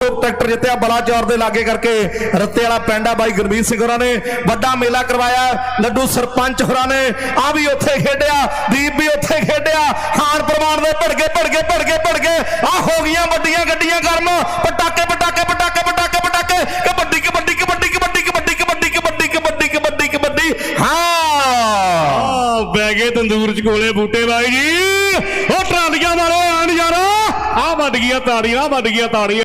Tractor ਜਿੱਤਿਆ ਬਲਾਚੌਰ ਦੇ ਲਾਗੇ ਕਰਕੇ ਰੱਤੇ ਵਾਲਾ ਪਿੰਡ ਆ ਬਾਈ ਗੁਰਮੀਤ ਸਿੰਘ ਹੋਰਾਂ ਨੇ। ਵੱਡਾ ਮੇਲਾ ਕਰਵਾਇਆ, ਲੱਡੂ ਸਰਪੰਚ ਹੋਰਾਂ ਨੇ। ਆ ਵੀ ਉੱਥੇ ਖੇਡਿਆ, ਦੀਪ ਵੀ ਉੱਥੇ ਖੇਡਿਆ। ਖਾਨ ਪ੍ਰਮਾਨ ਦੇ ਭੜਕੇ ਭੜਕੇ ਭੜਕੇ ਭੜਕੇ। ਆ ਹੋ ਗਈਆਂ ਵੱਡੀਆਂ ਗੱਡੀਆਂ ਗਰਮ ਪਟਾਕੇ ਆ ਤੰਦੂਰ ਚ ਕੋਲੇ ਬੂਟੇ ਬਾਈ ਜੀ। ਉਹ ਟਰਾਲੀਆਂ ਵਾਲੇ ਆਣ ਯਾਰਾ। ਆ ਵੱਡ ਗਈਆਂ ਤਾੜੀਆਂ ਵੱਡ ਗਈਆਂ ਤਾੜੀਆਂ।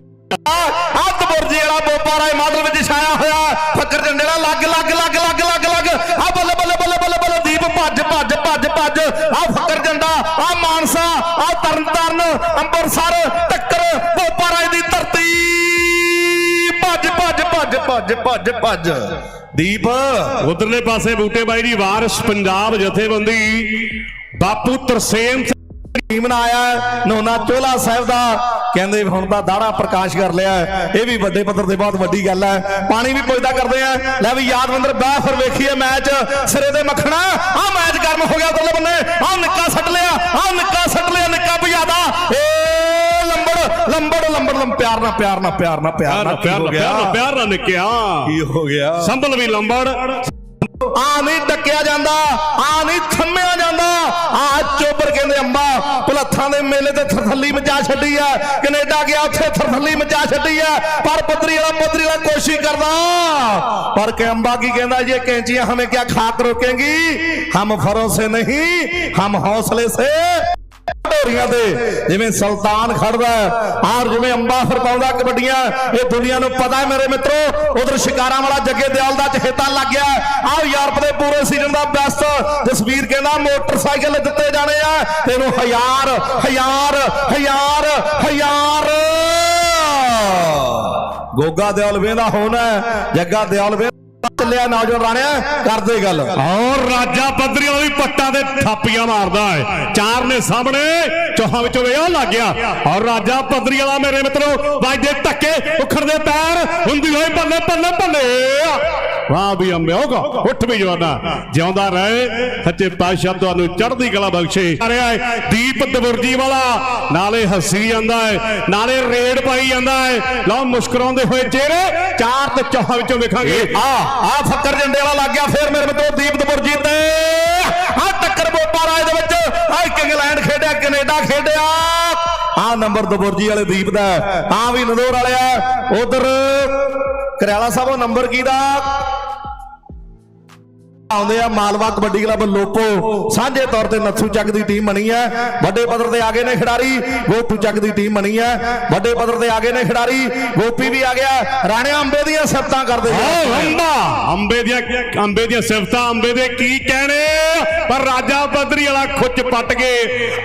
ਅੱਧ ਬੁਰਜੀ ਵਾਲਾ ਬੋਪਾ ਰਾਏ ਮਾਡਲ ਵਿੱਚ ਛਾਇਆ ਹੋਇਆ। ਫੱਕਰ ਝੰਡੇ ਦਾ ਲੱਗ ਲੱਗ ਲੱਗ ਲੱਗ ਲੱਗ ਲੱਗ। ਆ ਬੱਲੇ ਬੱਲੇ ਬੱਲੇ ਬੱਲੇ ਬੱਲੇ, ਦੀਪ ਭੱਜ ਭੱਜ ਭੱਜ ਭੱਜ। ਆ ਫੱਕਰ ਝੰਡਾ ਆ ਮਾਨਸਾ, ਆ ਤਰਨਤਾਰਨ ਅੰਮ੍ਰਿਤਸਰ ਟੱਕਰ ਭੱਜ ਭੱਜ ਭੱਜ। ਦੀਪ, ਉਧਰਲੇ ਪਾਸੇ ਬੂਟੇ ਬਾਈ ਦੀ ਵਾਰਿਸ ਪੰਜਾਬ ਜਥੇਬੰਦੀ। ਬਾਪੂ ਤਰਸੇਮ ਟੀਮ ਨਾਲ ਆਇਆ ਨੋਨਾ ਚੋਲਾ ਸਾਹਿਬ ਦਾ। ਕਹਿੰਦੇ ਹੁਣ ਤਾਂ ਦਾੜਾ ਪ੍ਰਕਾਸ਼ ਕਰ ਲਿਆ ਇਹ ਵੀ ਵੱਡੇ ਪੱਧਰ ਤੇ ਬਹੁਤ ਵੱਡੀ ਗੱਲ ਹੈ। ਪਾਣੀ ਵੀ ਪੁੱਜਦਾ ਕਰਦੇ ਆ। ਲੈ ਵੀ ਯਾਦਵੰਦਰ ਬਾਹ ਫਿਰ ਵੇਖੀਏ ਮੈਚ। ਸਿਰੇ ਦੇ ਮੱਖਣਾ ਆ ਮੈਚ ਗਰਮ ਹੋ ਗਿਆ ਉਧਰਲੇ ਬੰਨੇ। ਆ ਨਿੱਕਾ ਲੰਬੜ ਲੰਬੜ ਲੰਬ ਪਿਆਰ ਨਾਲ ਪਿਆਰ ਨਾਲ ਪਿਆਰ ਨਾਲ ਪਿਆਰ ਨਾਲ। ਪਿਆਰ ਨਾਲ ਪਿਆਰ ਨਾਲ ਪਿਆਰ ਨਾਲ ਨਿਕਿਆ। ਕੀ ਹੋ ਗਿਆ? ਸੰਭਲ ਵੀ ਲੰਬੜ। ਆ ਨਹੀਂ ਡੱਕਿਆ ਜਾਂਦਾ ਆ ਨਹੀਂ ਥੰਮਿਆ ਜਾਂਦਾ। ਆ ਚੋਬਰ ਕਹਿੰਦੇ ਅੰਬਾ ਭੁਲੱਥਾਂ ਦੇ ਮੇਲੇ ਤੇ ਥਰਥੱਲੀ ਮਚਾ ਛੱਡੀ ਆ। ਕੈਨੇਡਾ ਗਿਆ ਉੱਥੇ ਥਰਥੱਲੀ ਮਚਾ ਛੱਡੀ ਆ। ਪਰ ਪੱਤਰੀ ਵਾਲਾ ਪੱਤਰੀ ਵਾਲਾ ਕੋਸ਼ਿਸ਼ ਕਰਦਾ। ਪਰ ਕਿ ਅੰਬਾ ਕੀ ਕਹਿੰਦਾ ਜੇ ਕੈਂਚੀਆਂ ਹਮੇ ਕਿਆ ਖਾਕ ਰੋਕੇਗੀ? ਹਮ ਫਰੋਸੇ ਨਹੀਂ ਹਮ ਹੌਸਲੇ ਸੇ ਢੋਰੀਆਂ ਤੇ। ਜਿਵੇਂ ਸੁਲਤਾਨ ਖੜਦਾ ਆਰ ਜਿਵੇਂ ਅੰਬਾ ਫਰਪਾਉਂਦਾ ਕਬੱਡੀਆਂ, ਇਹ ਦੁਨੀਆ ਨੂੰ ਪਤਾ ਹੈ ਮੇਰੇ ਮਿੱਤਰੋ, ਉਧਰ ਸ਼ਿਕਾਰਾਂ ਵਾਲਾ ਜੱਗੇ ਦਿਆਲ ਦਾ ਚਹੇਤਾ ਲੱਗ ਗਿਆ ਆਹ ਯੂਰਪ ਦੇ ਪੂਰੇ ਸੀਜ਼ਨ ਦਾ ਬੈਸਟ ਜਸਵੀਰ ਕਹਿੰਦਾ, ਮੋਟਰਸਾਈਕਲ ਦਿੱਤੇ ਜਾਣੇ ਆ, ਤੈਨੂੰ ਹਜ਼ਾਰ ਹਜ਼ਾਰ ਹਜ਼ਾਰ ਹਜ਼ਾਰ! ਗੋਗਾ ਦਿਆਲ ਵੇਂਦਾ ਹੋਣਾ ਜੱਗਾ ਦਿਆਲ ਵੇਂਦਾ। ਚੱਲਿਆ ਨੌਜਵਾਨ ਰਾਣਿਆ, ਕਰਦੇ ਗੱਲ। ਔਰ ਰਾਜਾ ਪੱਧਰੀ ਵਾਲਾ ਵੀ ਪੱਟਾਂ ਤੇ ਥਾਪੀਆਂ ਮਾਰਦਾ ਹੈ। ਚਾਰ ਨੇ ਸਾਹਮਣੇ, ਚੋਹਾਂ ਵਿੱਚੋਂ ਵੇ ਆ ਲੱਗ ਗਿਆ। ਔਰ ਰਾਜਾ ਪੱਧਰੀ ਵਾਲਾ ਮੇਰੇ ਮਿੱਤਰੋ, ਵੱਜਦੇ ਧੱਕੇ, ਉਖੜਦੇ ਪੈਰ, ਹੁੰਦੀ ਹੋਈ ਬੱਲੇ ਬੱਲੇ ਬੱਲੇ ਵਾਹ ਵੀ ਅੰਬੇ ਹੋਗਾ ਉੱਠ ਵੀ ਜਵਾਨਾ। ਜਿਉਂਦਾ ਰਹੇ ਸੱਚੇ ਪਾਤਸ਼ਾਹ ਤੁਹਾਨੂੰ ਚੜ੍ਹਦੀ ਕਲਾ ਬਖਸ਼ੇ। ਆ ਰਿਹਾ ਹੈ ਦੀਪ ਦਬੁਰਜੀ ਵਾਲਾ। ਨਾਲੇ ਹੱਸੀ ਜਾਂਦਾ ਹੈ ਨਾਲੇ ਰੇਡ ਪਾਈ ਜਾਂਦਾ ਹੈ ਲਓ ਮੁਸਕਰਾਉਂਦੇ ਹੋਏ ਚਿਹਰੇ ਚਾਰ ਤੇ ਚੌਹਾਂ ਵਿੱਚੋਂ ਵੇਖਾਂਗੇ। ਆ ਆ ਫੱਕਰ ਜੰਡੇ ਵਾਲਾ ਲੱਗ ਗਿਆ ਫੇਰ ਮੇਰੇ ਮਿੱਤਰੋ ਦੀਪ ਦਬੁਰਜੀ ਤੇ। ਆ ਟੱਕਰ ਬੋਪਾ ਰਾਜ ਦੇ ਵਿੱਚ ਆ ਇੰਗਲੈਂਡ ਖੇਡਿਆ ਕੈਨੇਡਾ ਖੇਡਿਆ। ਆ ਨੰਬਰ ਦਬੁਰਜੀ ਵਾਲੇ ਦੀਪ ਦਾ ਆ ਵੀ ਨਦੌਰ ਵਾਲਿਆ। ਉਧਰ ਕਰਿਆਲਾ ਸਾਹਿਬ ਉਹ ਨੰਬਰ ਕੀ ਦਾ? ਆਉਂਦੇ ਆ ਮਾਲਵਾ ਕਬੱਡੀ ਕਲੱਬ ਲੋਪੋ ਸਾਂਝੇ ਤੌਰ ਤੇ ਨੱਥੂ ਚੱਕ ਦੀ ਟੀਮ ਬਣੀ ਹੈ। ਵੱਡੇ ਪੱਧਰ ਤੇ ਆਗੇ ਨੇ ਖਿਡਾਰੀ ਗੋਪੂ ਚੱਕ ਦੀ ਟੀਮ ਬਣੀ ਹੈ। ਵੱਡੇ ਪੱਧਰ ਤੇ ਆਗੇ ਨੇ ਖਿਡਾਰੀ ਗੋਪੀ ਵੀ ਆ ਗਿਆ। ਰਾਣਿਆ ਅੰਬੇ ਦੀਆਂ ਸਿਫਤਾਂ ਕਰਦੇ ਆ ਅੰਬਾ! ਅੰਬੇ ਦੀਆਂ ਅੰਬੇ ਦੀਆਂ ਸਿਫਤਾਂ ਅੰਬੇ ਦੇ ਕੀ ਕਹਿਣੇ? ਪਰ ਰਾਜਾ ਪੱਧਰੀ ਵਾਲਾ ਖੁੱਚ ਪੱਟ ਕੇ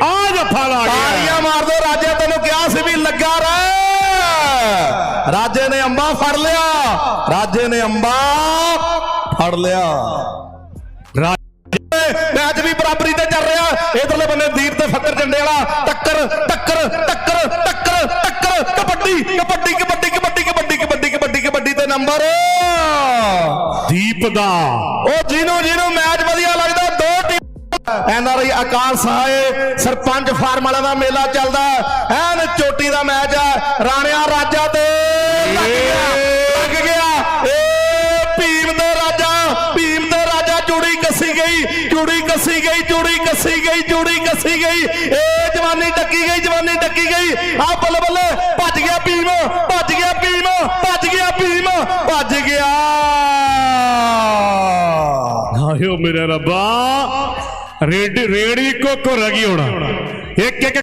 ਆ ਜੱਫਾ ਲਾ ਗਿਆ। ਤਾੜੀਆਂ ਮਾਰ ਦੋ ਰਾਜੇ ਤੈਨੂੰ ਕਿਹਾ ਸੀ ਵੀ ਲੱਗਾ ਰਹਿ। ਰਾਜੇ ਨੇ ਅੰਬਾ ਫੜ ਲਿਆ। ਰਾਜੇ ਨੇ ਅੰਬਾ ਫੜ ਲਿਆ। ਬਰਾਬਰੀ ਤੇ ਚੱਲ ਰਿਹਾ। ਇਧਰਲੇ ਬੰਨੇ ਦੀਪ ਤੇ ਫੱਕਰ ਝੰਡੇ ਵਾਲਾ। ਟੱਕਰ ਟੱਕਰ ਟੱਕਰ ਟੱਕਰ ਟੱਕਰ। ਕਬੱਡੀ ਕਬੱਡੀ ਕਬੱਡੀ ਕਬੱਡੀ ਕਬੱਡੀ ਕਬੱਡੀ ਕਬੱਡੀ ਕਬੱਡੀ ਤੇ ਨੰਬਰ। ਦੀਪ ਦਾ। ਉਹ ਜਿਹਨੂੰ ਜਿਹਨੂੰ ਮੈਚ ਵਧੀਆ ਲੱਗਦਾ। ਦੋ team. NRI Akash Sahai sarpanch farm ਵਾਲਿਆਂ ਦਾ ਮੇਲਾ ਚੱਲਦਾ। ਐਨ ਚੋਟੀ ਦਾ ਮੈਚ ਹੈ ਰਾਣਿਆ ਰਾਜਾ ਤੇ ਲੱਗ ਗਿਆ। कसी गई, चूड़ी कसी गई, चूड़ी कसी गई। ए, जवानी टकी गई, जवानी टकी गई। आ बल बल भज गया भीम, भज गया भीम, भज गया भीम, भज गया। आयो मेरा रब्बा, रेडी रेडी को को रगी होना एक एक